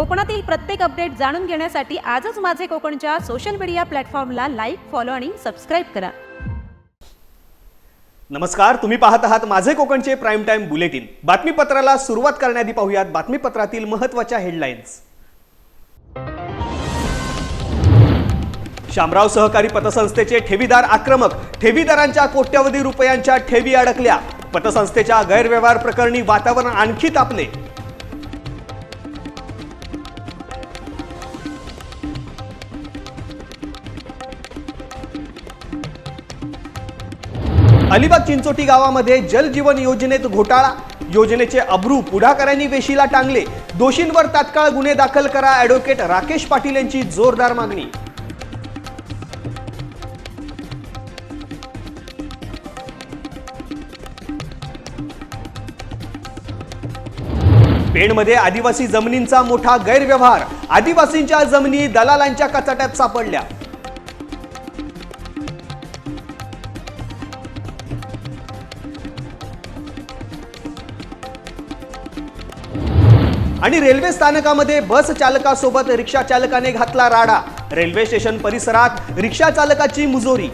कोकणातील प्रत्येक अपडेट जाणून घेण्यासाठी आजच माझे कोकणच्या सोशल मीडिया प्लॅटफॉर्मला लाईक फॉलो आणि सबस्क्राईब करा. नमस्कार तुम्ही पाहत आहात माझे कोकणचे प्राईम टाइम बुलेटिन बातमीपत्राला सुरुवात करण्याआधी पाहूयात बातमीपत्रातील महत्त्वाच्या हेडलाईन्स शामराव सहकारी पतसंस्थेचे ठेवीदार आक्रमक. ठेवीदारांच्या कोट्यवधी रुपयांच्या ठेवी अडकल्या. पतसंस्थेच्या गैरव्यवहार प्रकरणी वातावरण आणखी तापले. अलिबाग चिंचोटी गावामध्ये जल जीवन योजनेत घोटाळा. योजनेचे अब्रू पुढाकारांनी वेशीला टांगले. दोषींवर तात्काळ गुन्हे दाखल करा ॲडव्होकेट राकेश पाटील यांची जोरदार मागणी. पेणमध्ये आदिवासी जमिनींचा मोठा गैरव्यवहार. आदिवासींच्या जमिनी दलालांच्या कचाट्यात सापडल्या. आणि रेल्वे स्थानकामध्ये बस चालकासोबत रिक्षा चालकाने घातला राडा. रेल्वे स्टेशन परिसरात रिक्षा चालकाची मुजोरी.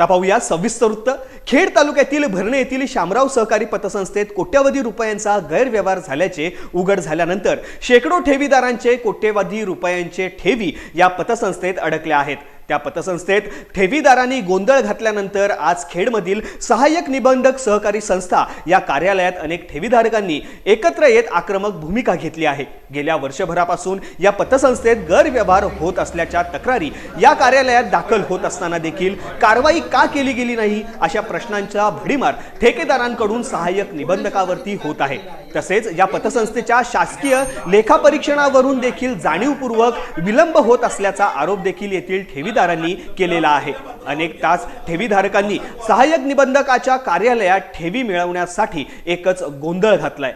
आता पाहूया सविस्तर वृत्त. खेड तालुक्यातील भरणे येथील शामराव सहकारी पतसंस्थेत कोट्यवधी रुपयांचा गैरव्यवहार झाल्याचे उघड झाल्यानंतर शेकडो ठेवीदारांचे कोट्यवधी रुपयांचे ठेवी या पतसंस्थेत अडकल्या आहेत. त्या पतसंस्थेत ठेवीदारांनी गोंधळ घातल्यानंतर आज खेडमधील सहाय्यक निबंधक सहकारी संस्था या कार्यालयात अनेक ठेवीधारकांनी एकत्र येत आक्रमक भूमिका घेतली आहे. गेल्या वर्षभरापासून या पतसंस्थेत गैरव्यवहार होत असल्याच्या तक्रारी या कार्यालयात दाखल होत असताना देखील कारवाई का केली गेली नाही अशा प्रश्नांचा भडीमार ठेकेदारांकडून सहाय्यक निबंधकावरती होत आहे. तसेच या पतसंस्थेच्या शासकीय लेखापरीक्षणावरून देखील जाणीवपूर्वक विलंब होत असल्याचा आरोप देखील येथील ठेवीदार ठेवीदारांनी केलेला आहे. अनेक तास ठेवीधारकांनी सहाय्यक निबंधकाच्या कार्यालयात ठेवी मिळवण्यासाठी एकच गोंधळ घातलाय.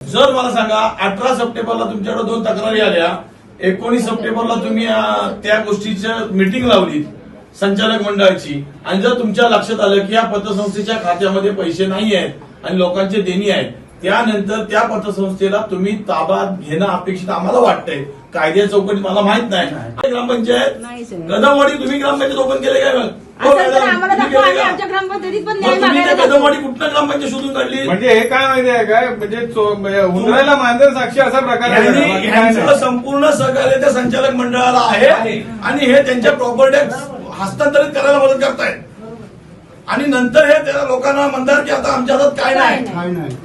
जर मला सांगा अठरा सप्टेंबरला तुमच्याकडे दोन तक्रारी आल्या. एकोणीस सप्टेंबरला तुम्ही त्या गोष्टीची मीटिंग लावली संचालक मंडळाची. आणि जर तुमच्या लक्षात आलं की या पतसंस्थेच्या खात्यामध्ये पैसे नाही आहेत आणि लोकांचे देणी आहेत त्यानंतर त्या पतसंस्थेला तुम्ही ताबा घेणं अपेक्षित आम्हाला वाटतंय. कायद्या चौकटी मला माहीत नाही नाही, ग्रामपंचायत. कदमवाडी तुम्ही ग्रामपंचायत ओपन केले काय मग हो, असं तर मॅडम, आम्हाला तुम्ही दाखवा केले आम्ही का? आमच्या ग्रामपंचायतीत पण मग न्याय तुम्ही मागायला त्या जातो. कदमवाडी कुठनं ग्रामपंचायत शोधून काढली म्हणजे हे काय माहितीये काय म्हणजे चो- म्हणजे हुंदरायला मांजर साक्षी असा प्रकार आहे. यांनी बाकी काय यांचं नाही. संपूर्ण सहकार्य त्या संचालक मंडळाला आहे आणि हे त्यांच्या प्रॉपर्टी हस्तांतरित करायला मदत करतायत आणि नंतर हे त्या लोकांना म्हणतात की आता आमच्या हातात काय काय नाही नाही.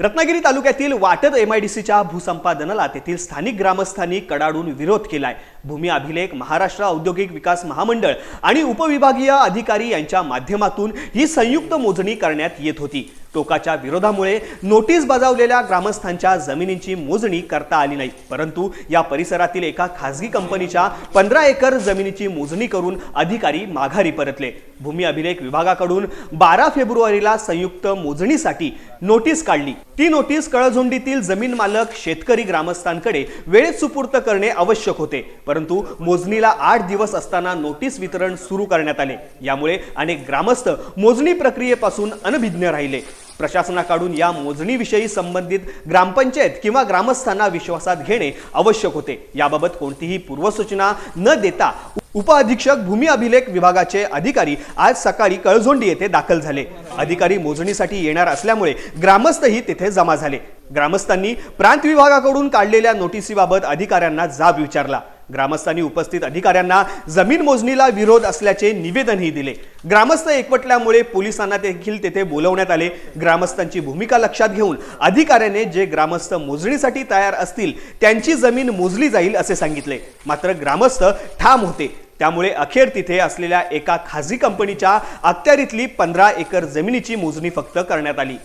रत्नागिरी तालुक्यातील वाटद एमआयडीसीच्या भूसंपादनाला तेथील स्थानिक ग्रामस्थांनी कडाडून विरोध केलाय. भूमी अभिलेख महाराष्ट्र औद्योगिक विकास महामंडळ आणि उपविभागीय अधिकारी यांच्या माध्यमातून ही संयुक्त मोजणी करण्यात येत होती. टोकाच्या विरोधामुळे नोटीस बजावलेल्या ग्रामस्थांच्या जमिनींची मोजणी करता आली नाही. परंतु या परिसरातील एका खासगी कंपनीच्या पंधरा एकर जमिनीची मोजणी करून अधिकारी माघारी परतले. भूमी अभिलेख विभागाकडून बारा फेब्रुवारीला संयुक्त मोजणीसाठी नोटीस काढली. ती नोटीस कळझोंडीतील जमीन मालक शेतकरी ग्रामस्थांकडे वेळेत सुपूर्त करणे आवश्यक होते. परंतु मोजणीला आठ दिवस असताना नोटीस वितरण सुरू करण्यात आले. यामुळे अनेक ग्रामस्थ मोजणी प्रक्रियेपासून अनभिज्ञ राहिले. प्रशासनाकडून या मोजणीविषयी संबंधित ग्रामपंचायत किंवा ग्रामस्थांना विश्वासात घेणे आवश्यक होते. याबाबत कोणतीही पूर्वसूचना न देता उपअधीक्षक भूमी अभिलेख विभागाचे अधिकारी आज सकाळी कळझोंडी येथे दाखल झाले. अधिकारी मोजणीसाठी येणार असल्यामुळे ग्रामस्थही तिथे जमा झाले. ग्रामस्थांनी प्रांत विभागाकडून काढलेल्या नोटिसीबाबत अधिकाऱ्यांना जाब विचारला. ग्रामस्थांनी उपस्थित अधिकाऱ्यांना जमीन मोजणीला विरोध असल्याचे निवेदनही दिले. ग्रामस्थ एकवटल्यामुळे पोलिसांना देखील तेथे बोलवण्यात आले. ग्रामस्थांची भूमिका लक्षात घेऊन अधिकाऱ्याने जे ग्रामस्थ मोजणीसाठी तयार असतील त्यांची जमीन मोजली जाईल असे सांगितले. मात्र ग्रामस्थ ठाम होते. त्यामुळे अखेर तिथे असलेल्या एका खाजगी कंपनीच्या अखत्यारीतली पंधरा एकर जमिनीची मोजणी फक्त करण्यात आली.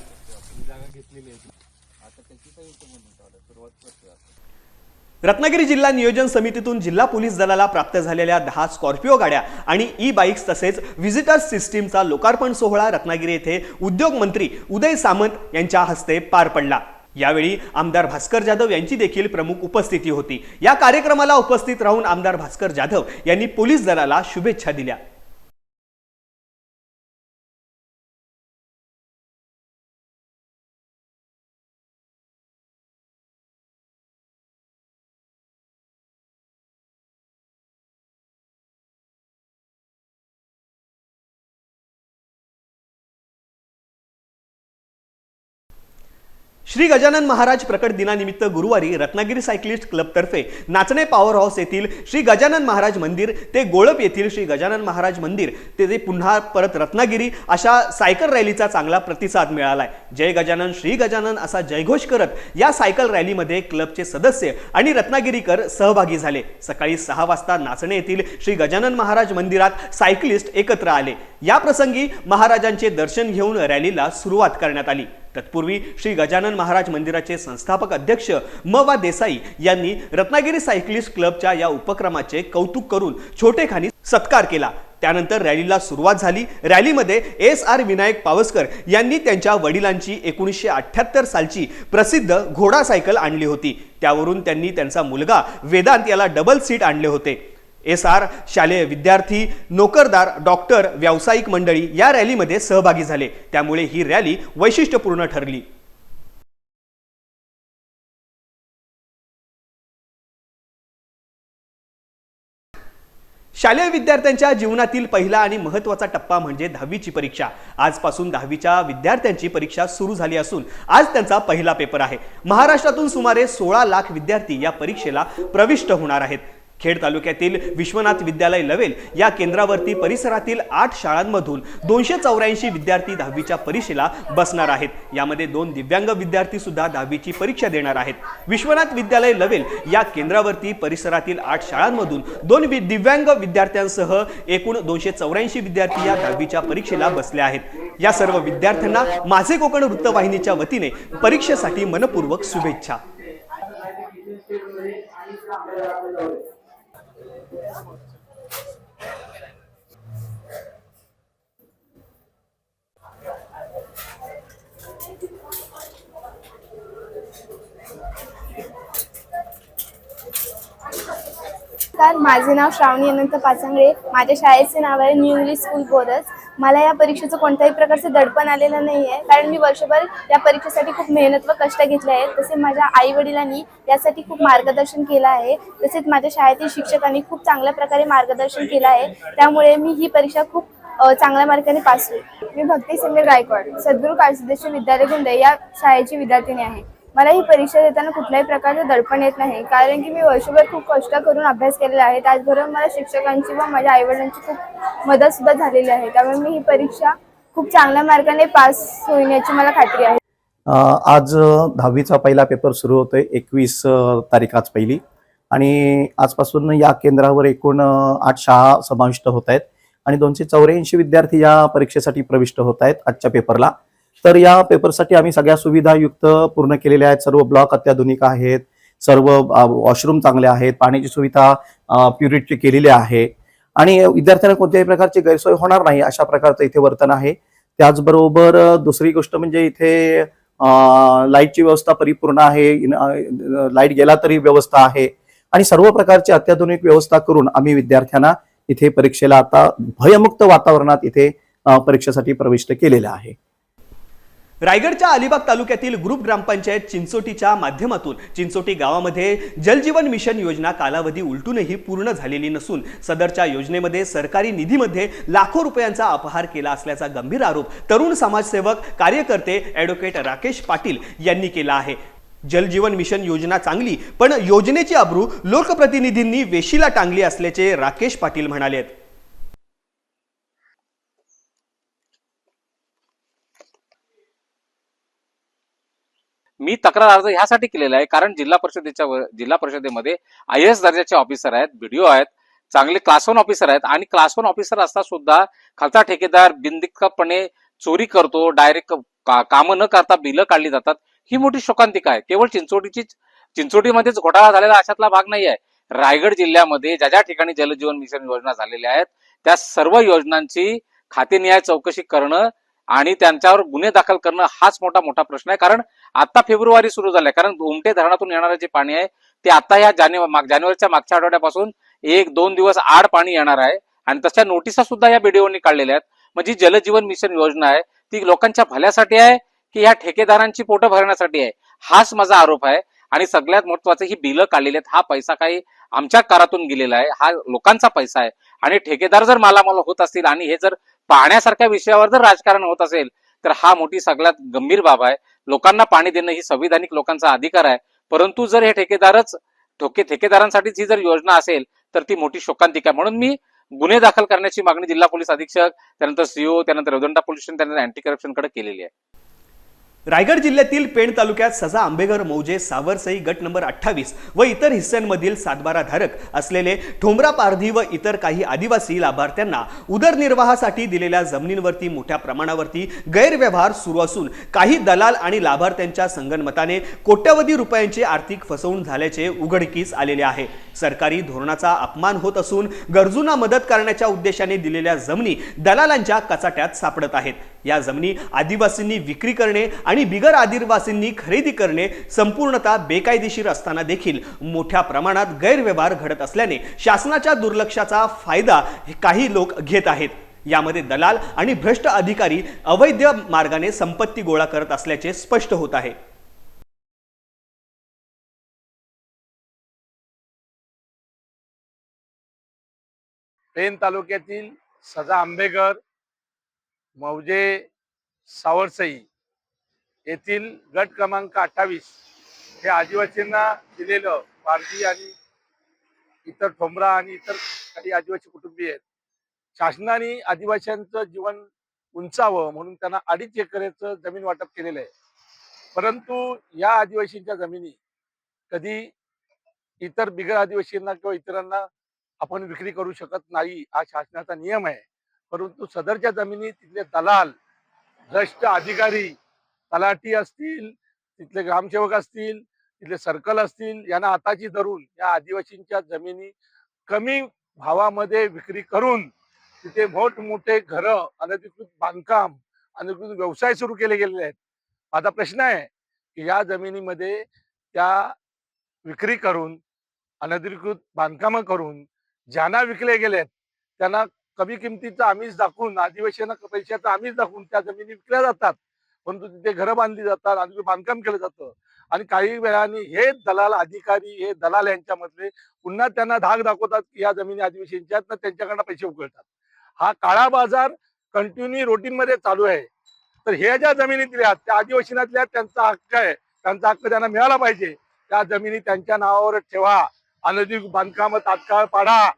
रत्नागिरी जिल्हा नियोजन समितीतून जिल्हा पोलीस दलाला प्राप्त झालेल्या दहा स्कॉर्पिओ गाड्या आणि ई बाईक्स तसेच व्हिजिटर्स सिस्टीमचा लोकार्पण सोहळा रत्नागिरी येथे उद्योग मंत्री उदय सामंत यांच्या हस्ते पार पडला. यावेळी आमदार भास्कर जाधव यांची देखील प्रमुख उपस्थिती होती. या कार्यक्रमाला उपस्थित राहून आमदार भास्कर जाधव यांनी पोलीस दलाला शुभेच्छा दिल्या. श्री गजानन महाराज प्रकट दिनानिमित्त गुरुवारी रत्नागिरी सायक्लिस्ट क्लबतर्फे नाचणे पॉवर हाऊस येथील श्री गजानन महाराज मंदिर ते गोळप येथील श्री गजानन महाराज मंदिर ते ते पुन्हा परत रत्नागिरी अशा सायकल रॅलीचा चांगला प्रतिसाद मिळालाय. जय गजानन श्री गजानन असा जयघोष करत या सायकल रॅलीमध्ये क्लबचे सदस्य आणि रत्नागिरीकर सहभागी झाले. सकाळी सहा वाजता नाचणे येथील श्री गजानन महाराज मंदिरात सायकलिस्ट एकत्र आले. या प्रसंगी महाराजांचे दर्शन घेऊन रॅलीला सुरुवात करण्यात आली. तत्पूर्वी श्री गजानन महाराज मंदिराचे संस्थापक अध्यक्ष म वा देसाई यांनी रत्नागिरी सायकलिस्ट क्लबच्या या उपक्रमाचे कौतुक करून छोटेखानी सत्कार केला. त्यानंतर रॅलीला सुरुवात झाली. रॅलीमध्ये एस आर विनायक पावसकर यांनी त्यांच्या वडिलांची एकोणीसशे अठ्ठ्याहत्तर सालची प्रसिद्ध घोडा सायकल आणली होती. त्यावरून त्यांनी त्यांचा मुलगा वेदांत याला डबल सीट आणले होते. एस आर शालेय विद्यार्थी नोकरदार डॉक्टर व्यावसायिक मंडळी या रॅलीमध्ये सहभागी झाले. त्यामुळे ही रॅली वैशिष्ट्यपूर्ण ठरली. शालेय विद्यार्थ्यांच्या जीवनातील पहिला आणि महत्त्वाचा टप्पा म्हणजे दहावीची परीक्षा. आजपासून दहावीच्या विद्यार्थ्यांची परीक्षा सुरू झाली असून आज त्यांचा पहिला पेपर आहे. महाराष्ट्रातून सुमारे सोळा लाख विद्यार्थी या परीक्षेला प्रविष्ट होणार आहेत. खेड तालुक्यातील विश्वनाथ विद्यालय लवेल या केंद्रावरती परिसरातील आठ शाळांमधून दोनशे चौऱ्याऐंशी विद्यार्थी दहावीच्या परीक्षेला बसणार आहेत. यामध्ये दोन दिव्यांग विद्यार्थी सुद्धा दहावीची परीक्षा देणार आहेत. विश्वनाथ विद्यालय लवेल या केंद्रावरती परिसरातील आठ शाळांमधून दोन वि- दिव्यांग विद्यार्थ्यांसह एकूण दोनशे चौऱ्याऐंशी विद्यार्थी या दहावीच्या परीक्षेला बसले आहेत. या सर्व विद्यार्थ्यांना माझे कोकण वृत्तवाहिनीच्या वतीने परीक्षेसाठी मनपूर्वक शुभेच्छा. माझे नाव श्रावणी अनंत पाचंगळे. माझ्या शाळेचे नाव आहे न्यू इंग्लिश स्कूल बोरस मला या परीक्षेचं कोणत्याही प्रकारचं दडपण आलेलं नाही आहे कारण मी वर्षभर या परीक्षेसाठी खूप मेहनत व कष्ट घेतले आहेत. तसे माझ्या आई वडिलांनी यासाठी खूप मार्गदर्शन केलं आहे. तसेच माझ्या शाळेतील शिक्षकांनी खूप चांगल्या प्रकारे मार्गदर्शन केलं आहे. त्यामुळे मी ही परीक्षा खूप चांगल्या मार्गाने पास होईल. मी भक्ती सिंगर गायकवाड सद्गुरू काळसिद्धेश्वर विद्यालय गुंडे या शाळेची विद्यार्थिनी आहे. मला ही परीक्षा देताना कुठल्याही प्रकारचं दडपण येत नाही. कारण की मी वर्षभर खूप कष्ट करून अभ्यास केलेला आहे. त्याचबरोबर मला शिक्षकांची व माझ्या आईवडिलांची खूप मदत सुद्धा झालेली आहे. त्यामुळे मी ही परीक्षा खूप चांगल्या मार्गाने पास होण्याची मला खात्री आहे. आज दहावीचा पहिला पेपर सुरू होतोय. एकवीस तारीख आज पहिली. आणि आजपासून या केंद्रावर एकूण आठ शाळा समाविष्ट होत आहेत. आणि दोनशे चौऱ्याऐंशी विद्यार्थी या परीक्षेसाठी प्रविष्ट होत आहेत आजच्या पेपरला. तर या पेपरसाठी आम्ही सगळ्या सुविधायुक्त पूर्ण केलेल्या आहेत. सर्व ब्लॉक अत्याधुनिक आहेत. सर्व वॉशरूम चांगले आहेत. पाण्याची सुविधा प्युरिटी केलेली आहे. आणि विद्यार्थ्यांना कोणत्याही प्रकारची गैरसोय होणार नाही अशा प्रकारचं इथे वर्तन आहे. त्याचबरोबर दुसरी गोष्ट म्हणजे इथे लाईटची व्यवस्था परिपूर्ण आहे. लाइट गेला तरी व्यवस्था आहे. आणि सर्व प्रकारची अत्याधुनिक व्यवस्था करून आम्ही विद्यार्थ्यांना इथे परीक्षेला आता भयमुक्त वातावरणात इथे परीक्षेसाठी प्रविष्ट केलेलं आहे. रायगडच्या अलिबाग तालुक्यातील ग्रुप ग्रामपंचायत चिंचोटीच्या माध्यमातून चिंचोटी गावामध्ये जलजीवन मिशन योजना कालावधी उलटूनही पूर्ण झालेली नसून सदरच्या योजनेमध्ये सरकारी निधीमध्ये लाखो रुपयांचा अपहार केला असल्याचा गंभीर आरोप तरुण समाजसेवक कार्यकर्ते ॲडव्होकेट राकेश पाटील यांनी केला आहे. जलजीवन मिशन योजना चांगली पण योजनेची अब्रू लोकप्रतिनिधींनी वेशीला टांगली असल्याचे राकेश पाटील म्हणाले आहेत मी तक्रार अर्ज ह्यासाठी केलेला आहे कारण जिल्हा परिषदेच्या जिल्हा परिषदेमध्ये आय एस दर्जाचे ऑफिसर आहेत बीडीओ आहेत चांगले क्लास वन ऑफिसर आहेत आणि क्लास वन ऑफिसर असता सुद्धा खालचा ठेकेदार बिनदिक्कपणे चोरी करतो डायरेक्ट कामं न करता बिलं काढली जातात. ही मोठी शोकांतिका आहे. केवळ चिंचोटीचीच चिंचोटीमध्येच घोटाळा झालेला अशातला भाग नाही आहे रायगड जिल्ह्यामध्ये ज्या ज्या ठिकाणी जलजीवन मिशन योजना झालेल्या आहेत त्या सर्व योजनांची खातेनिहाय चौकशी करणं आणि त्यांच्यावर गुन्हे दाखल करणं हाच मोठा मोठा प्रश्न आहे. कारण आता फेब्रुवारी सुरू झालाय. कारण उमटे धरणातून येणारं जे पाणी आहे ते आता या जानेवारी जानेवारीच्या मागच्या आठवड्यापासून एक दोन दिवस आड पाणी येणार आहे. आणि तशा नोटिसा सुद्धा या बीडीओनी काढलेल्या आहेत. म्हणजे जलजीवन मिशन योजना आहे ती लोकांच्या भल्यासाठी आहे की या ठेकेदारांची पोटं भरण्यासाठी आहे? हाच माझा आरोप आहे. आणि सगळ्यात महत्वाचं ही बिलं काढलेली आहेत. हा पैसा काही आमच्या करातून गेलेला आहे. हा लोकांचा पैसा आहे. आणि ठेकेदार जर मालामाल होत असतील आणि हे जर पाहण्यासारख्या विषयावर जर राजकारण होत असेल तर हा मोठी सगळ्यात गंभीर बाब आहे. लोकांना पाणी देणं ही संविधानिक लोकांचा अधिकार आहे. परंतु जर हे ठेकेदारच ठोके ठेकेदारांसाठीच ही जर योजना असेल तर ती मोठी शोकांतिका आहे. म्हणून मी गुन्हे दाखल करण्याची मागणी जिल्हा पोलीस अधीक्षक त्यानंतर सीओ त्यानंतर रेवदंडा पोलीस स्टेशन त्यानंतर अँटी करप्शनकडे केलेली आहे. रायगड जिल्ह्यातील पेण तालुक्यात सजा आंबेघर मौजे सावरसई गट नंबर अठ्ठावीस व इतर हिस्स्यांमधील सातबारा धारक असलेले ठोंबरा पारधी व इतर काही आदिवासी लाभार्थ्यांना उदरनिर्वाहासाठी दिलेल्या जमिनींवरती मोठ्या प्रमाणावरती गैरव्यवहार सुरू असून काही दलाल आणि लाभार्थ्यांच्या संगनमताने कोट्यवधी रुपयांची आर्थिक फसवणूक झाल्याचे उघडकीस आलेले आहे. सरकारी धोरणाचा अपमान होत असून गरजूंना मदत करण्याच्या उद्देशाने दिलेल्या जमिनी दलालांच्या कचाट्यात सापडत आहेत. या जमिनी आदिवासींनी विक्री करणे आणि आणि बिगर आदिवासींनी खरेदी करणे संपूर्णतः बेकायदेशीर असताना देखील मोठ्या प्रमाणात गैरव्यवहार घडत असल्याने शासनाच्या दुर्लक्षाचा फायदा हे काही लोक घेत आहेत. यामध्ये दलाल आणि भ्रष्ट अधिकारी अवैध मार्गाने संपत्ती गोळा करत असल्याचे स्पष्ट होत आहे. पेन तालुक्यातील सजा आंबेकर मौजे सावरसई येथील गट क्रमांक अठ्ठावीस हे आदिवासींना दिलेलं पारधी आणि इतर ठोंबरा आणि इतर काही आदिवासी कुटुंबीय आहेत. शासनाने आदिवासींचं जीवन उंचावं म्हणून त्यांना अडीच एकरचं जमीन वाटप केलेलं आहे. परंतु या आदिवासींच्या जमिनी कधी इतर बिगर आदिवासींना किंवा इतरांना आपण विक्री करू शकत नाही हा शासनाचा नियम आहे. परंतु सदरच्या जमिनी तिथले दलाल भ्रष्ट अधिकारी तलाठी असतील तिथले ग्रामसेवक असतील तिथले सर्कल असतील यांना आताची धरून या आदिवासींच्या जमिनी कमी भावामध्ये विक्री करून तिथे मोठमोठे घरं अनधिकृत बांधकाम अनधिकृत व्यवसाय सुरू केले गेलेले आहेत. माझा प्रश्न आहे की या जमिनीमध्ये त्या विक्री करून अनधिकृत बांधकामं करून ज्यांना विकले गेलेत त्यांना कमी किमतीचा आमिष दाखवून आदिवासींना पैशाचा आमिष दाखवून त्या जमिनी विकल्या जातात. परंतु तिथे घरं बांधली जातात आणि बांधकाम केलं जातं. आणि काही वेळाने हे दलाल अधिकारी हे दलाल यांच्यामधले पुन्हा त्यांना धाक दाखवतात की या जमिनी आदिवासींच्या तर त्यांच्याकडनं पैसे उकळतात. हा काळा बाजार कंटिन्यू रोटीन मध्ये चालू आहे. तर हे ज्या जमिनी दिल्या त्या आदिवासींना त्यांचा हक्क आहे? त्यांचा हक्क त्यांना मिळाला पाहिजे. त्या जमिनी त्यांच्या नावावर ठेवा. अनधिकृत बांधकाम तात्काळ पाडा.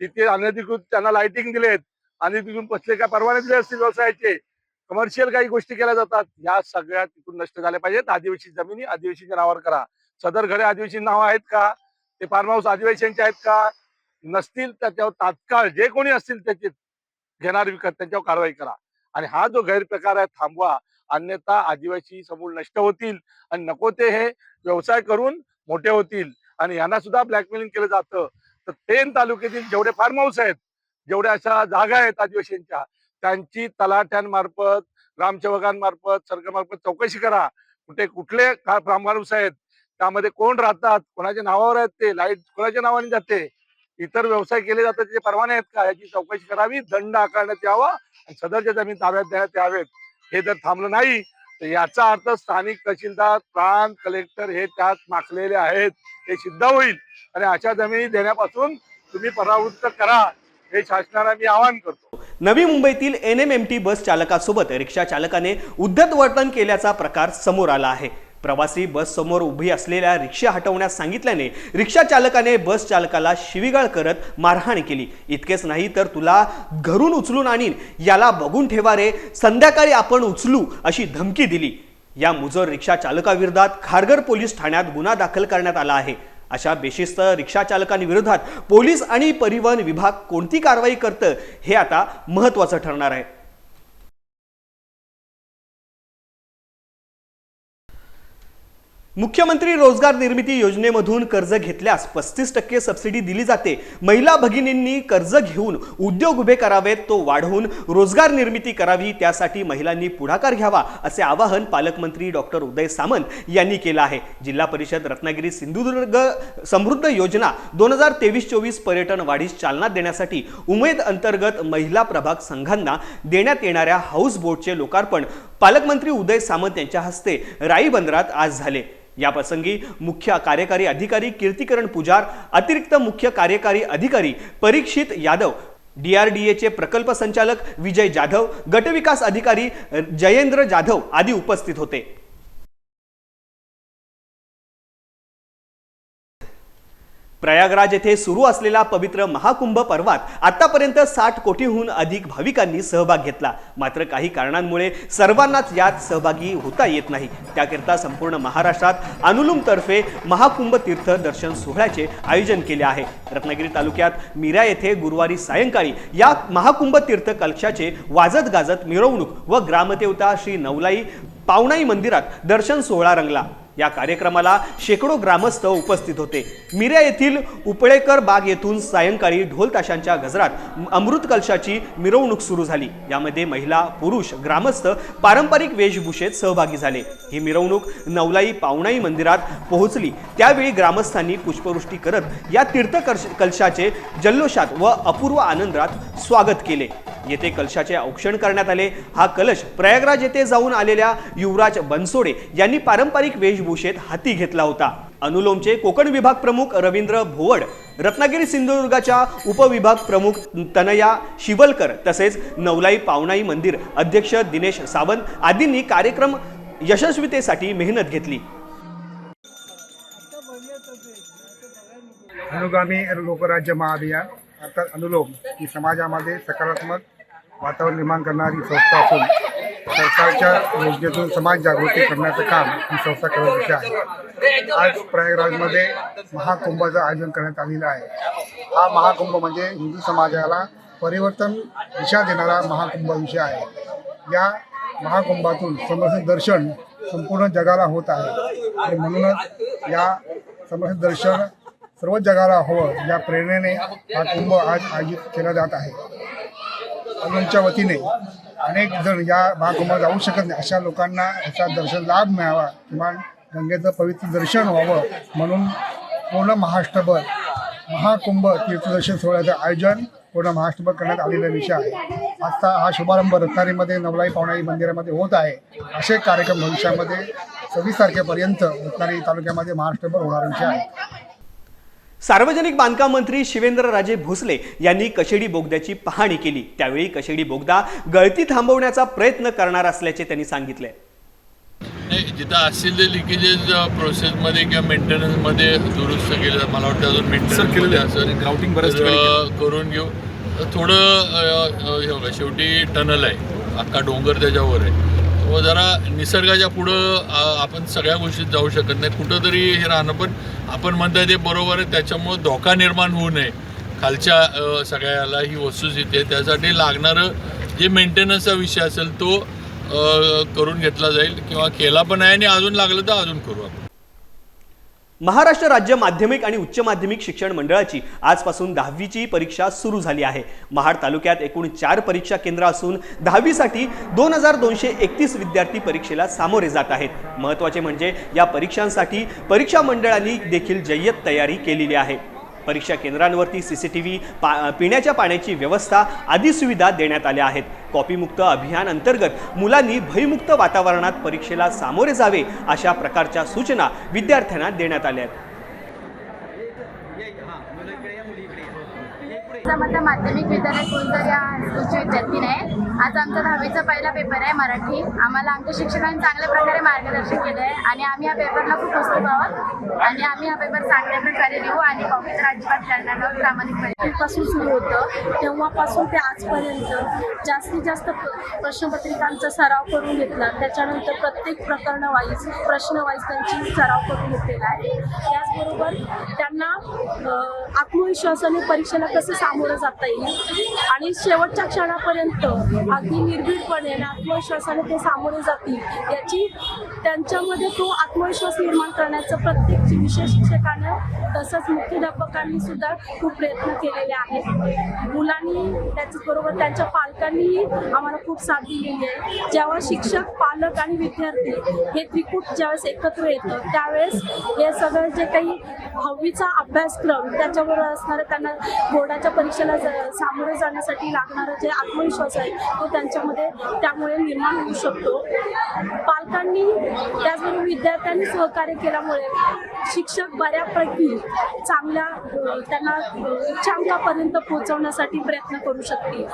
तिथे अनधिकृत त्यांना लाइटिंग दिलेत. अनधिकृत कसले काय परवाने दिले असतील व्यवसायाचे. कमर्शियल काही गोष्टी केल्या जातात. या सगळ्या तिथून नष्ट झाल्या पाहिजेत. आदिवासी जमिनी आदिवासीच्या नावावर करा. सदर घरे आदिवासी नाव आहेत का? ते फार्म हाऊस आदिवासींचे आहेत का? नसतील त्याच्यावर तात्काळ जे कोणी असतील त्याचे घेणार विकत त्यांच्यावर कारवाई करा. आणि हा जो गैरप्रकार आहे थांबवा. अन्यथा आदिवासी समूळ नष्ट होतील. आणि नको ते हे व्यवसाय करून मोठे होतील. आणि यांना सुद्धा ब्लॅकमेलिंग केलं जातं. तर पेन तालुक्यातील जेवढे फार्म हाऊस आहेत जेवढ्या अशा जागा आहेत आदिवासींच्या त्यांची तलाठ्यांमार्फत ग्रामसेवकांमार्फत सरकारमार्फत चौकशी करा. कुठे कुठले फार्म आहेत त्यामध्ये कोण राहतात कोणाच्या नावावर आहेत ते लाइट कोणाच्या नावाने जाते? इतर व्यवसाय केले जातात त्याचे परवाने आहेत का? याची चौकशी करावी दंड आकारण्यात यावा आणि सदरच्या जमीन ताब्यात देण्यात यावेत. हे जर थांबलं नाही तर याचा अर्थ स्थानिक तहसीलदार प्रांत कलेक्टर हे त्यात माखलेले आहेत. हे सिद्ध होईल. आणि अशा जमिनी देण्यापासून तुम्ही परावृत्त करा. हे शासनाला मी आवाहन करतो. नवी मुंबईतील N M M T bus चालकासोबत रिक्षा चालकाने उद्धत वर्तन केल्याचा प्रकार समोर आला आहे. प्रवासी बस समोर उभी असलेल्या रिक्षा हटवण्यास सांगितल्याने रिक्षा चालकाने बस चालकाला शिवीगाळ करत मारहाण केली. इतकेच नाही तर तुला घरून उचलून आणीन याला बघून ठेवा रे संध्याकाळी आपण उचलू अशी धमकी दिली. या मुजोर रिक्षा चालकाविरोधात खारघर पोलीस ठाण्यात गुन्हा दाखल करण्यात आला आहे. अशा बेशिस्त रिक्षाचालकांविरोधात पोलीस आणि परिवहन विभाग कोणती कारवाई करतं हे आता महत्त्वाचं ठरणार आहे. मुख्यमंत्री रोजगार निर्मिती योजनेमधून कर्ज घेतल्यास पस्तीस टक्के सबसिडी दिली जाते. महिला भगिनींनी कर्ज घेऊन उद्योग उभे करावेत तो वाढवून रोजगार निर्मिती करावी त्यासाठी महिलांनी पुढाकार घ्यावा असे आवाहन पालकमंत्री डॉक्टर उदय सामंत यांनी केलं आहे. जिल्हा परिषद रत्नागिरी सिंधुदुर्ग समृद्ध योजना दोन हजार तेवीस चोवीस पर्यटन वाढीस चालना देण्यासाठी उमेद अंतर्गत महिला प्रभाग संघांना देण्यात येणाऱ्या हाऊस बोटचे लोकार्पण पालकमंत्री उदय सामंत यांच्या हस्ते राई बंदरात आज झाले. या प्रसंगी मुख्य कार्यकारी अधिकारी कीर्तिकरण पुजार अतिरिक्त मुख्य कार्यकारी अधिकारी परीक्षित यादव डीआरडीएचे प्रकल्प संचालक विजय जाधव गटविकास अधिकारी जयेंद्र जाधव आदी उपस्थित होते. प्रयागराज येथे सुरू असलेला पवित्र महाकुंभ पर्वात आतापर्यंत साठ कोटीहून अधिक भाविकांनी सहभाग घेतला. मात्र काही कारणांमुळे सर्वांनाच यात सहभागी होता येत नाही. त्याकरिता संपूर्ण महाराष्ट्रात अनुलूमतर्फे महाकुंभ तीर्थ दर्शन सोहळ्याचे आयोजन केले आहे. रत्नागिरी तालुक्यात मिरा येथे गुरुवारी सायंकाळी या महाकुंभ तीर्थ कलशाचे वाजत गाजत मिरवणूक व ग्रामदेवता श्री नवलाई पावनाई मंदिरात दर्शन सोहळा रंगला. या कार्यक्रमाला शेकडो ग्रामस्थ उपस्थित होते. मिऱ्या येथील उपळेकर बाग येथून सायंकाळी ढोलताशांच्या गजरात अमृत कलशाची मिरवणूक सुरू झाली. यामध्ये महिला पुरुष ग्रामस्थ पारंपरिक वेशभूषेत सहभागी झाले. ही मिरवणूक नवलाई पावणाई मंदिरात पोहोचली. त्यावेळी ग्रामस्थांनी पुष्पवृष्टी करत या तीर्थ कलशाचे जल्लोषात व अपूर्व आनंदात स्वागत केले. येथे कलशाचे औक्षण करण्यात आले. हा कलश प्रयागराज येथे जाऊन आलेल्या युवराज बनसोडे यांनी पारंपरिक वेशभूषेत हाती घेतला होता. अनुलोमचे कोकण विभाग प्रमुख रवींद्र भोवड रत्नागिरी सिंधुदुर्गाच्या उपविभाग प्रमुख तनया शिवलकर तसेच नवलाई पावनाई मंदिर अध्यक्ष दिनेश सावंत आदींनी कार्यक्रम यशस्वीतेसाठी मेहनत घेतली. अनुगामी लोकराज्य महाअभियान अर्थात अनुलोम ही समाजामध्ये सकारात्मक वातावरण निर्माण करणारी संस्था असून सरकारच्या योजनेतून समाज जागृती करण्याचं काम ही संस्था करत आहे. आज प्रयागराजमध्ये महाकुंभाचं आयोजन करण्यात आलेलं आहे. हा महाकुंभ म्हणजे हिंदू समाजाला परिवर्तन दिशा देणारा महाकुंभ विषय आहे. या महाकुंभातून समर्थ दर्शन संपूर्ण जगाला होत आहे. आणि म्हणूनच या समर्थ दर्शन सर्व जगाला हवं या प्रेरणेने हा कुंभ आज आयोजित केला जात आहे. अजूनच्या वतीने अनेक जण या महाकुंभात जाऊ शकत नाही. अशा लोकांना याचा दर्शन लाभ मिळावा किंवा गंगेचं पवित्र दर्शन व्हावं म्हणून पूर्ण महाराष्ट्रभर महाकुंभ तीर्थदर्शन सोहळ्याचं आयोजन पूर्ण महाराष्ट्रभर करण्यात आलेला विषय आहे. आजचा हा शुभारंभ रत्नारीमध्ये नवलाई पावणाई मंदिरामध्ये होत आहे. असे कार्यक्रम भविष्यामध्ये सव्वीस तारखेपर्यंत रत्नारी तालुक्यामध्ये महाराष्ट्रभर होणारा विषय आहे. सार्वजनिक बांधकाम मंत्री शिवेंद्रराजे भोसले यांनी कशेडी बोगद्याची पाहणी केली. त्यावेळी कशेडी बोगदा गळती थांबवण्याचा प्रयत्न करणार असल्याचे त्यांनी सांगितले. नाही जिथं असतील ते लिकेजेस प्रोसेसमध्ये किंवा मेंटेनन्समध्ये दुरुस्त केलं मला वाटतं अजून मेंटेनन्समध्ये असेल ग्राउटिंग बऱ्याच तर, ठिकाणी अ, करून घेऊ. थोडं हे बघा शेवटी टनल आहे. अख्खा डोंगर त्याच्यावर आहे. व जरा निसर्गाच्या पुढं आपण सगळ्या गोष्टीत जाऊ शकत नाही. कुठंतरी हे राहणं पण आपण म्हणताय ते बरोबर आहे. त्याच्यामुळं धोका निर्माण होऊ नये. खालच्या सगळ्याला ही वस्तुस्थिती आहे त्यासाठी लागणारं जे मेंटेनन्सचा विषय असेल तो करून घेतला जाईल किंवा केला पण आहे आणि अजून लागलं तर अजून करू आपण. महाराष्ट्र राज्य माध्यमिक आणि उच्च माध्यमिक शिक्षण मंडळाची आजपासून दहावीची परीक्षा सुरू झाली आहे. महाड तालुक्यात एकूण चार परीक्षा केंद्र असून दहावीसाठी दोन हजार दोनशे एकतीस विद्यार्थी परीक्षेला सामोरे जात आहेत. महत्त्वाचे म्हणजे या परीक्षांसाठी परीक्षा मंडळांनी देखील जय्यत तयारी केलेली आहे. परीक्षा केंद्रांवरती सी सी टी व्ही पा पिण्याच्या पाण्याची व्यवस्था आदी सुविधा देण्यात आल्या आहेत. कॉपीमुक्त अभियान अंतर्गत मुलांनी भयमुक्त वातावरणात परीक्षेला सामोरे जावे अशा प्रकारच्या सूचना विद्यार्थ्यांना देण्यात आल्या आहेत. समर्थ माध्यमिक विद्यालय कुलतर या हायस्कूलची विद्यार्थी आहे आज आमचा दहावीचा पहिला पेपर आहे मराठी. आम्हाला आमच्या शिक्षकांनी चांगल्या प्रकारे मार्गदर्शन केलं आहे आणि आम्ही या पेपरला खूप उत्सुक आहोत. आणि आम्ही हा पेपर चांगल्या प्रकारे लिहू आणि कॉपी तर अजिबात करणार आहोत प्रामाणिकपणे पासून सुरू होतं तेव्हापासून ते आजपर्यंत जास्तीत जास्त प्रश्नपत्रिकांचा सराव करून घेतला. त्याच्यानंतर प्रत्येक प्रकरण वाईज प्रश्न वाईज त्यांची सराव करून घेतलेला आहे. त्याचबरोबर त्यांना आत्मविश्वासाने परीक्षेला कसं सामोरं जाता येईल. आणि शेवटच्या क्षणापर्यंत अगदी निर्भीडपणे आणि आत्मविश्वासाने ते सामोरे जातील याची त्यांच्यामध्ये तो आत्मविश्वास निर्माण करण्याचं प्रत्येक विषय शिक्षकानं तसंच मुख्याध्यापकांनी सुद्धा खूप प्रयत्न केलेले आहेत. मुलांनी त्याचबरोबर त्यांच्या पालकांनीही आम्हाला खूप साथ दिलेली आहे. जेव्हा शिक्षक पालक आणि विद्यार्थी हे त्रिकूट ज्यावेळेस एकत्र येतं त्यावेळेस हे सगळं जे काही हवीचा अभ्यासक्रम त्याच्याबरोबर असणारं त्यांना बोर्डाच्या परीक्षेला ज- सामोरं जाण्यासाठी लागणारं जे आत्मविश्वास आहे तो त्यांच्यामध्ये त्यामुळे निर्माण होऊ शकतो. पालकांनी त्याचबरोबर विद्यार्थ्यांनी सहकार्य केल्यामुळे शिक्षक बऱ्यापैकी चांगल्या त्यांना उच्चांकापर्यंत पोहोचवण्यासाठी प्रयत्न करू शकतील.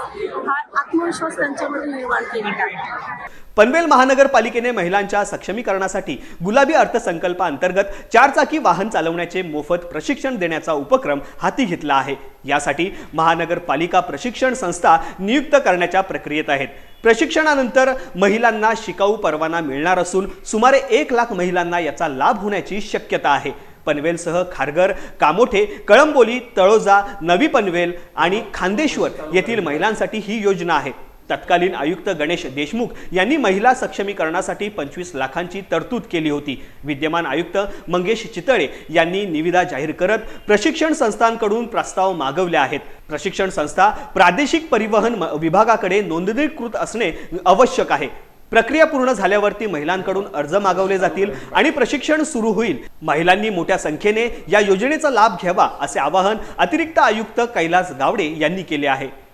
हा आत्मविश्वास त्यांच्यामध्ये निर्माण केलेला आहे. पनवेल महानगरपालिकेने महिलांच्या सक्षमीकरणासाठी गुलाबी अर्थसंकल्पाअंतर्गत चारचाकी वाहन चालवण्याचे मोफत प्रशिक्षण देण्याचा उपक्रम हाती घेतला आहे. यासाठी महानगरपालिका प्रशिक्षण संस्था नियुक्त करण्याच्या प्रक्रियेत आहेत. प्रशिक्षणानंतर महिलांना शिकाऊ परवाना मिळणार असून सुमारे एक लाख महिलांना याचा लाभ होण्याची शक्यता आहे. पनवेलसह खारघर कामोठे कळंबोली तळोजा नवी पनवेल आणि खांदेश्वर येथील महिलांसाठी ही योजना आहे. तत्कालीन आयुक्त गणेश देशमुख यांनी महिला सक्षमीकरणासाठी पंचवीस लाखांची तरतूद केली होती. विद्यमान आयुक्त मंगेश चितळे यांनी निविदा जाहीर करत प्रशिक्षण संस्थांकडून प्रस्ताव मागवले आहेत. प्रशिक्षण संस्था प्रादेशिक परिवहन म- विभागाकडे नोंदणीकृत असणे आवश्यक आहे. प्रक्रिया पूर्ण झाल्यावरती महिलांकडून अर्ज मागवले जातील आणि प्रशिक्षण सुरू होईल. महिलांनी मोठ्या संख्येने या योजनेचा लाभ घ्यावा असे आवाहन अतिरिक्त आयुक्त कैलास गावडे यांनी केले आहे.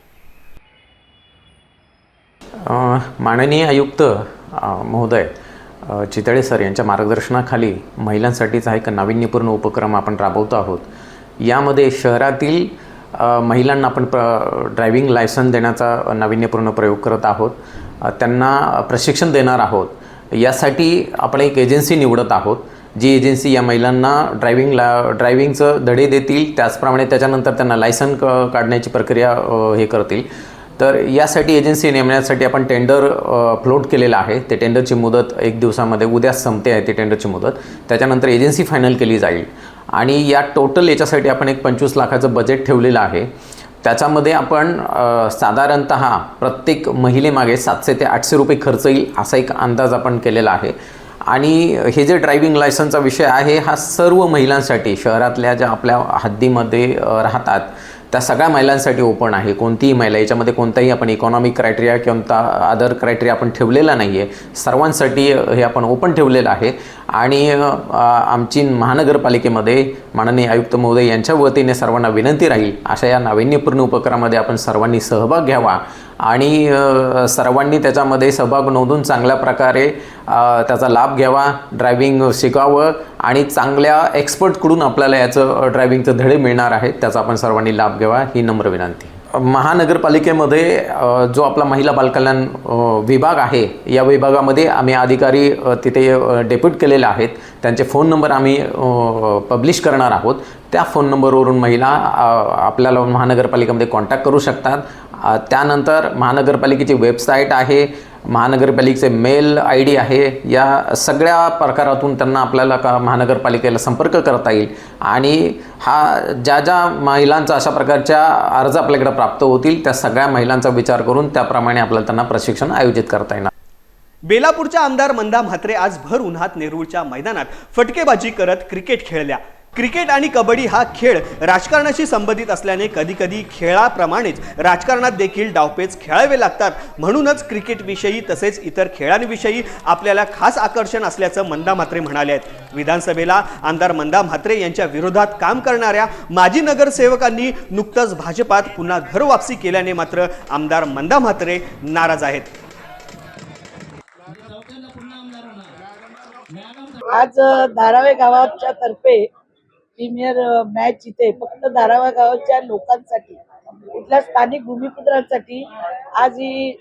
माननीय आयुक्त महोदय चितळे सर यांच्या मार्गदर्शनाखाली महिलांसाठीचा एक नाविन्यपूर्ण उपक्रम आपण राबवतो आहोत. यामध्ये शहरातील महिलांना आपण प्र ड्रायव्हिंग लायसन देण्याचा नाविन्यपूर्ण प्रयोग करत आहोत. त्यांना प्रशिक्षण देणार आहोत. यासाठी आपण एक एजन्सी निवडत आहोत. जी एजन्सी या महिलांना ड्रायव्हिंग ला ड्रायव्हिंगचं धडे देतील. त्याचप्रमाणे त्याच्यानंतर त्यांना लायसन क काढण्याची प्रक्रिया हे करतील. तर यासाठी एजन्सी नेमण्यासाठी आपण टेंडर फ्लोट केलेलं आहे. ते टेंडरची मुदत एक दिवसामध्ये उद्या संपते आहे ती टेंडरची मुदत. त्याच्यानंतर एजन्सी फायनल केली जाईल. आणि या टोटल याच्यासाठी आपण एक पंचवीस लाखाचं बजेट ठेवलेलं आहे. त्याच्यामध्ये आपण साधारणत प्रत्येक महिलेमागे सातशे ते आठशे रुपये खर्च येईल असा एक अंदाज आपण केलेला आहे. आणि हे जे ड्रायव्हिंग लायसनचा विषय आहे हा सर्व महिलांसाठी शहरातल्या ज्या आपल्या हद्दीमध्ये राहतात त्या सगळ्या महिलांसाठी ओपन आहे. कोणतीही महिला याच्यामध्ये कोणताही आपण इकॉनॉमिक क्रायटेरिया कोणता अदर क्रायटेरिया आपण ठेवलेला नाही आहे सर्वांसाठी हे आपण ओपन ठेवलेलं आहे. आणि आमची महानगरपालिकेमध्ये माननीय आयुक्त महोदय यांच्या वतीने सर्वांना विनंती राहील अशा या नाविन्यपूर्ण उपक्रमामध्ये आपण सर्वांनी सहभाग घ्यावा. आणि सर्वांनी त्याच्यामध्ये सहभाग नोंदून चांगल्या प्रकारे त्याचा लाभ घ्यावा ड्रायव्हिंग शिकावं आणि चांगल्या एक्सपर्टकडून आपल्याला याचं ड्रायव्हिंगचं धडे मिळणार आहे त्याचा आपण सर्वांनी लाभ घ्यावा ही नम्र विनंती. महानगरपालिकेमध्ये जो आपला महिला बालकल्याण विभाग आहे या विभागामध्ये आम्ही अधिकारी तिथे डेप्यूट केलेले आहेत. त्यांचे फोन नंबर आम्ही पब्लिश करणार आहोत. त्या फोन नंबरवरून महिला आपल्याला महानगरपालिकेमध्ये कॉन्टॅक्ट करू शकतात. त्यानंतर महानगरपालिकेची वेबसाईट आहे. महानगरपालिकेचे मेल आय डी आहे या सगळ्या प्रकारातून त्यांना आपल्याला का महानगरपालिकेला संपर्क करता येईल? आणि हा ज्या ज्या महिलांचा अशा प्रकारच्या अर्ज आपल्याकडे प्राप्त होतील त्या सगळ्या महिलांचा विचार करून त्याप्रमाणे आपल्याला त्यांना प्रशिक्षण आयोजित करता येणार. बेलापूरच्या आमदार मंदा म्हात्रे आज भर उन्हात नेरूळच्या मैदानात फटकेबाजी करत क्रिकेट खेळल्या. क्रिकेट आणि कबड्डी हा खेळ राजकारणाशी संबंधित असल्याने कधीकधी खेळाप्रमाणेच राजकारणात देखील डावपेच खेळावे लागतात. म्हणूनच क्रिकेटविषयी तसेच इतर खेळांविषयी आपल्याला खास आकर्षण असल्याचं मंदा म्हात्रे म्हणाले आहेत. विधानसभेला आमदार मंदा म्हात्रे यांच्या विरोधात काम करणाऱ्या माजी नगरसेवकांनी नुकतंच भाजपात पुन्हा घरवापसी केल्याने मात्र आमदार मंदा म्हात्रे नाराज आहेत. आज धारावे गावाच्या तर्फे प्रीमियर मॅच इथे फक्त धारावा गावाच्या लोकांसाठी इथल्या स्थानिक भूमिपुत्रांसाठी आज ही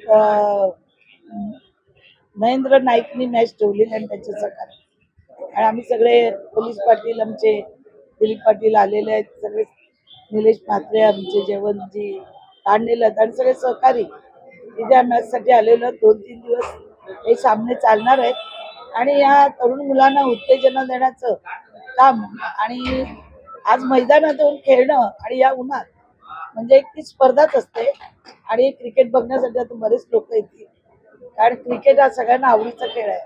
महेंद्र नाईकनी मॅच ठेवलेली आणि त्यांच्या सहकार्य आणि आम्ही सगळे पोलीस पाटील आमचे दिलीप पाटील आलेले आहेत सगळे निलेश म्हात्रे आमचे जेवणजी तांडेलत आणि सगळे सहकारी तिथे मॅचसाठी आलेलो दोन तीन दिवस हे सामने चालणार आहेत. आणि या तरुण मुलांना उत्तेजना देण्याचं काम आणि आज मैदानातून खेळणं आणि या उन्हात म्हणजे एक ती स्पर्धाच असते. आणि क्रिकेट बघण्यासाठी आता बरेच लोक येतील. कारण क्रिकेट हा सगळ्यांना आवडीचा खेळ आहे.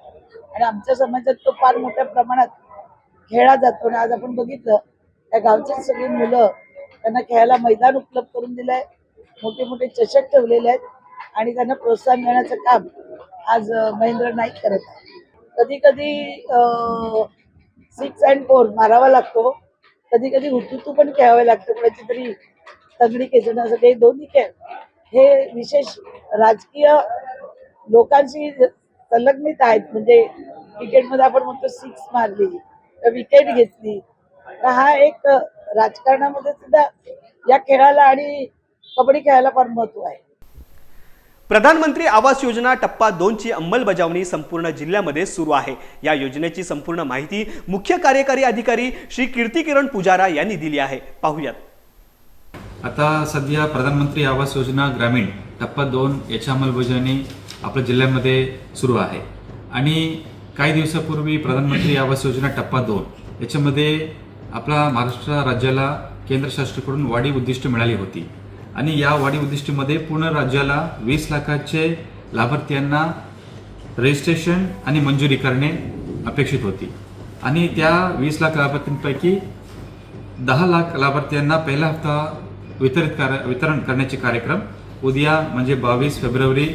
आणि आमच्या समाजात तो फार मोठ्या प्रमाणात खेळला जातो. आणि आज आपण बघितलं त्या गावचीच सगळी मुलं त्यांना खेळायला मैदान उपलब्ध करून दिलंय. मोठे मोठे चषक ठेवलेले आहेत. आणि त्यांना प्रोत्साहन देण्याचं काम आज महेंद्र नाईक करत आहे कधी कधी सिक्स अँड फोर मारावा लागतो. कधी कधी हुतुतू पण खेळावे लागतं कोणाची तरी तगडी खेचणं असं काही दोन्ही खेळ. हे विशेष राजकीय लोकांशी संलग्नित आहेत. म्हणजे क्रिकेटमध्ये आपण म्हणतो सिक्स मारली विकेट घेतली तर हा एक राजकारणामध्ये सुद्धा या खेळाला आणि कबड्डी खेळायला फार महत्त्व आहे. प्रधानमंत्री आवास योजना टप्पा दोनची अंमलबजावणी संपूर्ण जिल्ह्यामध्ये सुरू आहे. या योजनेची संपूर्ण माहिती मुख्य कार्यकारी अधिकारी श्री कीर्ती किरण पुजारा यांनी दिली आहे. पाहूयात. आता सध्या प्रधानमंत्री आवास योजना ग्रामीण टप्पा दोन याची अंमलबजावणी आपल्या जिल्ह्यामध्ये सुरू आहे. आणि काही दिवसापूर्वी प्रधानमंत्री आवास योजना टप्पा दोन याच्यामध्ये आपला महाराष्ट्र राज्याला केंद्र शासनाकडून वाढीव उद्दिष्ट मिळाली होती. आणि या वाढीव उद्दिष्टीमध्ये पूर्ण राज्याला वीस लाखाचे लाभार्थ्यांना रजिस्ट्रेशन आणि मंजुरी करणे अपेक्षित होती. आणि त्या वीस लाख लाभार्थ्यांपैकी दहा लाख लाभार्थ्यांना पहिला हप्ता वितरित कर वितरण करण्याचे कार्यक्रम उद्या म्हणजे बावीस फेब्रुवारी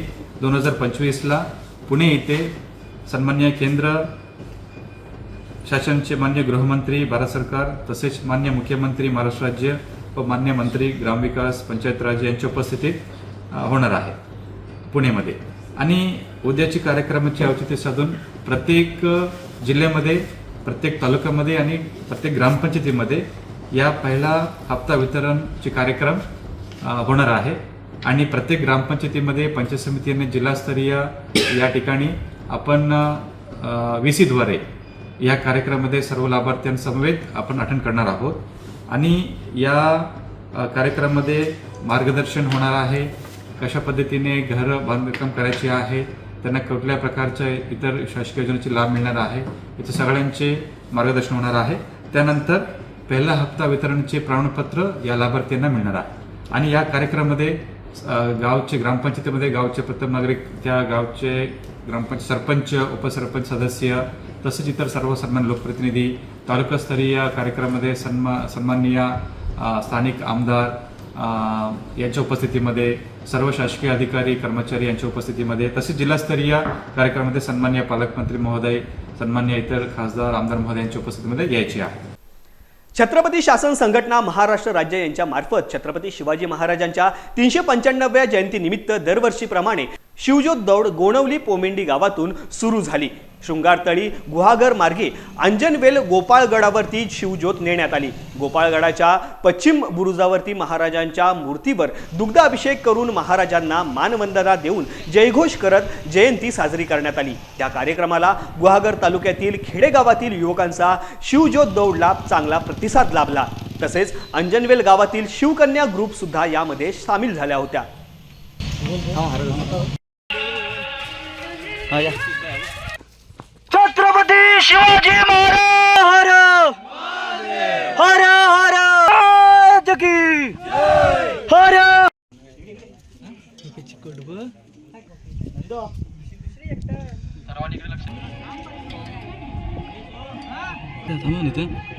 दोन हजार पंचवीसला पुणे येथे सन्मान्य केंद्र शासनचे मान्य गृहमंत्री भारत सरकार तसेच मान्य मुख्यमंत्री महाराष्ट्र राज्य मान्य मंत्री ग्रामविकास पंचायत राज यांच्या उपस्थितीत होणार आहे पुणेमध्ये. आणि उद्याची कार्यक्रमाची औचित्य साधून प्रत्येक जिल्ह्यामध्ये प्रत्येक तालुक्यामध्ये आणि प्रत्येक ग्रामपंचायतीमध्ये या पहिला हप्ता वितरणचे कार्यक्रम होणार आहे. आणि प्रत्येक ग्रामपंचायतीमध्ये पंचायत समितीने जिल्हास्तरीय या ठिकाणी आपण व्ही सीद्वारे या कार्यक्रमामध्ये सर्व लाभार्थ्यांसमवेत आपण अटेंड करणार आहोत. आणि या कार्यक्रमामध्ये मार्गदर्शन होणार आहे. कशा पद्धतीने घर बांधकाम करायचे आहे त्यांना कुठल्या प्रकारच्या इतर शासकीय योजनेचे लाभ मिळणार आहे याचे सगळ्यांचे मार्गदर्शन होणार आहे. त्यानंतर पहिला हप्ता वितरणचे प्रमाणपत्र या लाभार्थ्यांना मिळणार आहे. आणि या कार्यक्रमामध्ये गावचे ग्रामपंचायतीमध्ये गावचे प्रथम नागरिक त्या गावचे ग्रामपंचायत सरपंच उपसरपंच सदस्य तसेच इतर सर्वसाधारण लोकप्रतिनिधी तालुकास्तरीय कार्यक्रमामध्ये सन्मा सन्माननीय स्थानिक आमदार यांच्या उपस्थितीमध्ये सर्व शासकीय अधिकारी कर्मचारी यांच्या उपस्थितीमध्ये तसेच जिल्हास्तरीय कार्यक्रमामध्ये सन्मान्य पालकमंत्री महोदय सन्मान्य इतर खासदार आमदार महोदय यांच्या उपस्थितीमध्ये यायची आहे. छत्रपती शासन संघटना महाराष्ट्र राज्य यांच्या मार्फत छत्रपती शिवाजी महाराजांच्या तीनशे पंच्याण्णव्या जयंतीनिमित्त दरवर्षीप्रमाणे शिवजोत दौड गोणवली पोमेंडी गावातून सुरू झाली. शृंगारतळी गुहागर मार्गे अंजनवेल गोपाळगडावरती शिवज्योत नेण्यात आली. गोपाळगडाच्या पश्चिम बुरुजावरती महाराजांच्या मूर्तीवर दुग्धाभिषेक करून महाराजांना मानवंदना देऊन जयघोष करत जयंती साजरी करण्यात आली. त्या कार्यक्रमाला गुहागर तालुक्यातील खेडेगावातील युवकांचा शिवज्योत दौडला चांगला प्रतिसाद लाभला. तसेच अंजनवेल गावातील शिवकन्या ग्रुपसुद्धा यामध्ये सामील झाल्या होत्या. छत्रपती शिवाजी महाराज! हर हर हर! की हर!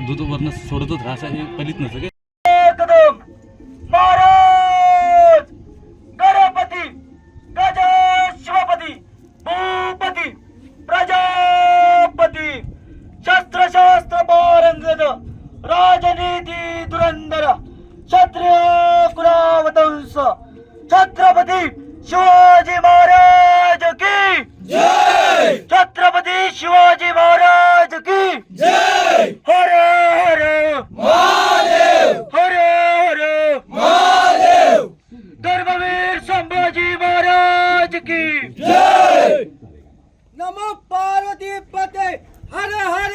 दूध वरण सोडतच राहा पहिलीच नसतं एकदम महाराज गणपती गज शिवपती भूपती प्रजापती शस्त्र शास्त्र पारंगत राजनीती धुरंधर क्षत्रिय कुलावतंस छत्रपती शिवाजी महाराज की जय छत्रपती शिवाजी महाराज की जय हर हर महादेव हर हर महादेव धर्मवीर संभाजी महाराज की जय नमो पार्वती पते हर हर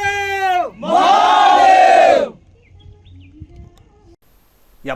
महादेव या